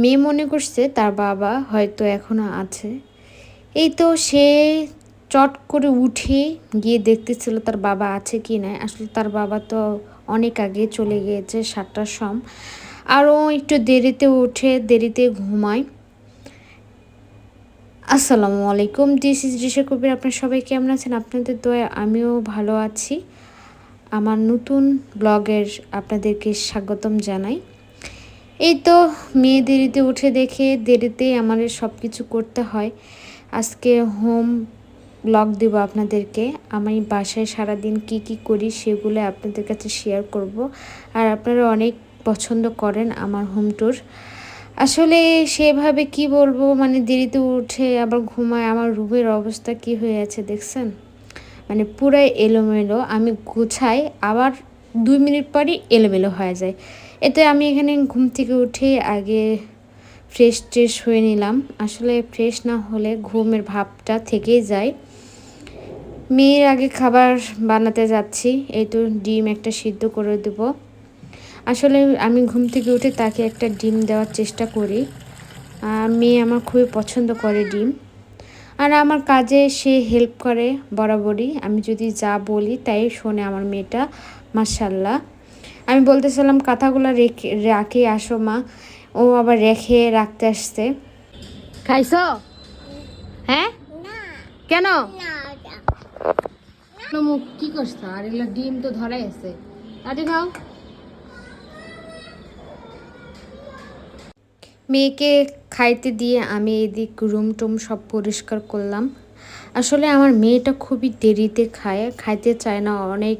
মেয়ে মনে করছে তার বাবা হয়তো এখনও আছে। এই তো সে চট করে উঠে গিয়ে দেখতেছিল তার বাবা আছে কি না আসলে তার বাবা তো অনেক আগে চলে গিয়েছে সাতটার সম আরও একটু দেরিতে উঠে, দেরিতে ঘুমায়। আসসালামু আলাইকুম, দিস ইজ রিশা কবির। আপনার সবাই কেমন আছেন? আপনাদের দয়া আমিও ভালো আছি। আমার নতুন ব্লগের আপনাদেরকে স্বাগতম জানাই। এই তো মেয়ে দেরিতে উঠে দেখে দেরিতে আমাদের সব কিছু করতে হয়। আজকে হোম ব্লগ দেবো আপনাদেরকে। আমি বাসায় সারাদিন কি কি করি সেগুলো আপনাদের কাছে শেয়ার করব। আর আপনারা অনেক পছন্দ করেন আমার হোম ট্যুর আসলে সেভাবে কি বলব মানে দেরিতে উঠে আবার ঘুমায়, আমার রুমের অবস্থা কি হয়ে আছে দেখছেন? মানে পুরাই এলোমেলো, আমি গুছাই, আবার দুই মিনিট পরই এলোমেলো হয়ে যায়। এতে আমি এখানে ঘুম থেকে উঠে আগে ফ্রেশ ট্রেশ হয়ে নিলাম। আসলে ফ্রেশ না হলে ঘুমের ভাবটা থেকেই যায়। মেয়ের আগে খাবার বানাতে যাচ্ছি। এই তো ডিম একটা সিদ্ধ করে দেব। আসলে আমি ঘুম থেকে উঠে তাকে একটা ডিম দেওয়ার চেষ্টা করি। আর মেয়ে আমার খুবই পছন্দ করে ডিম। আর আমার কাজে সে হেল্প করে বরাবরই। আমি যদি যা বলি তাই শোনে আমার মেয়েটা মার্শাল্লাহ আমি বলতেছিলাম কথাগুলো রেখে রাখে আসো মা। ও আবার রেখে রাখতে আসছে। খাইছ? হ্যাঁ? কেন? মুখ কি করছ? আর এগুলো ডিম তো ধরাই আছে। আরে খাও। মেয়েকে খাইতে দিয়ে আমি এদিক রুম টুম সব পরিষ্কার করলাম। আসলে আমার মেয়েটা খুবই দেরিতে খায় খাইতে চায় না অনেক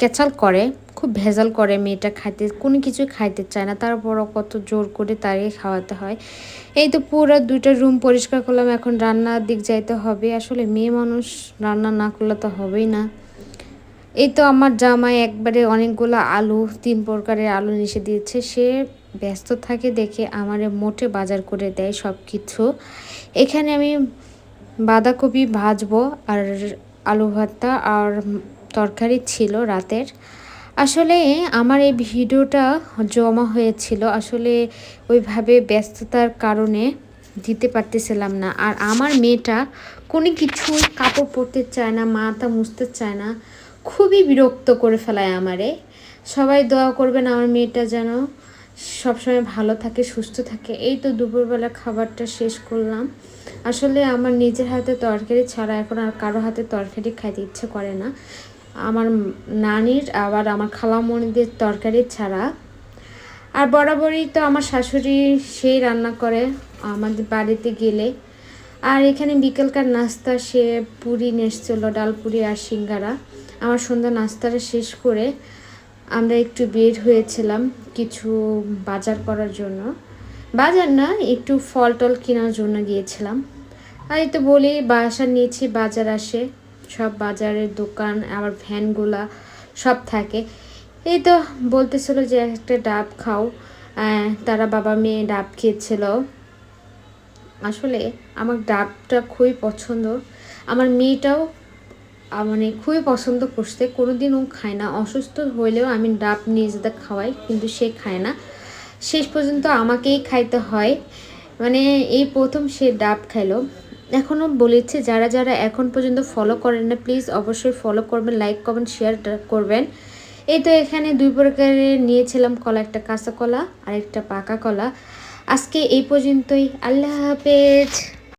ক্যাচাল করে। খুব ভেজাল করে মেয়েটা খাইতে, কোনো কিছু খাইতে চায় না। তারপরও কত জোর করে তাকে খাওয়াতে হয়। এই তো পুরো দুইটা রুম পরিষ্কার করলাম, এখন রান্নার দিক যাইতে হবে। আসলে মেয়ে মানুষ রান্না না করলে তো হবেই না। এই তো আমার জামাই একবারে অনেকগুলো আলু, তিন প্রকারের আলু নিষে দিয়েছে। সে ব্যস্ত থাকে দেখে আমারে মোটে বাজার করে দেয় সব কিছু এখানে আমি বাঁধাকপি ভাজবো আর আলু ভর্তা আর তরকারি ছিল রাতের। আসলে আমার এই ভিডিওটা জমা হয়েছিল, আসলে ওইভাবে ব্যস্ততার কারণে দিতে পারতেছিলাম না। আর আমার মেয়েটা কোনো কিছু কাপড় পরতে চায় না, মাথা মুছতে চায় না, খুবই বিরক্ত করে ফেলায় আমারে। সবাই দোয়া করবেন আমার মেয়েটা যেন সবসময় ভালো থাকে, সুস্থ থাকে। এই তো দুপুরবেলা খাবারটা শেষ করলাম। আসলে আমার নিজের হাতে তরকারি ছাড়া এখন আর কারও হাতে তরকারি খাইতে ইচ্ছে করে না। আমার নানির, আবার আমার খালামণিদের তরকারি ছাড়া। আর বরাবরই তো আমার শাশুড়ি সেই রান্না করে আমাদের বাড়িতে গেলে। আর এখানে বিকেলকার নাস্তা, সে পুরি নেসছিল ডাল পুরি আর সিঙ্গারা। আমার সন্ধ্যা নাস্তাটা শেষ করে আমরা একটু বের হয়েছিলাম কিছু বাজার করার জন্য। বাজার না, একটু ফল টল কেনার জন্য গিয়েছিলাম। আর এই তো বলি, বাসা নিয়েছি, বাজার আসে। সব বাজারের দোকান, আবার ভ্যানগুলা সব থাকে। এই তো বলতেছিল যে একটা ডাব খাও। তারা বাবা মেয়ে ডাব খেয়েছিল। আসলে আমার ডাবটা খুবই পছন্দ। আমার মেয়েটাও মানে খুবই পছন্দ করছে। কোনো দিন ও খায় না। অসুস্থ হইলেও আমি ডাব নিয়ে যেতে খাওয়াই, কিন্তু সে খায় না। শেষ পর্যন্ত আমাকেই খাইতে হয়। মানে এই প্রথম সে ডাব খাইলো। এখনও বলেছে, যারা যারা এখন পর্যন্ত ফলো করেন না প্লিজ অবশ্যই ফলো করবেন লাইক করবেন শেয়ার করবেন। এই তো এখানে দুই প্রকারের নিয়েছিলাম কলা, একটা কাঁচা কলা আর একটা পাকা কলা। আজকে এই পর্যন্তই, আল্লাহ হাফেজ।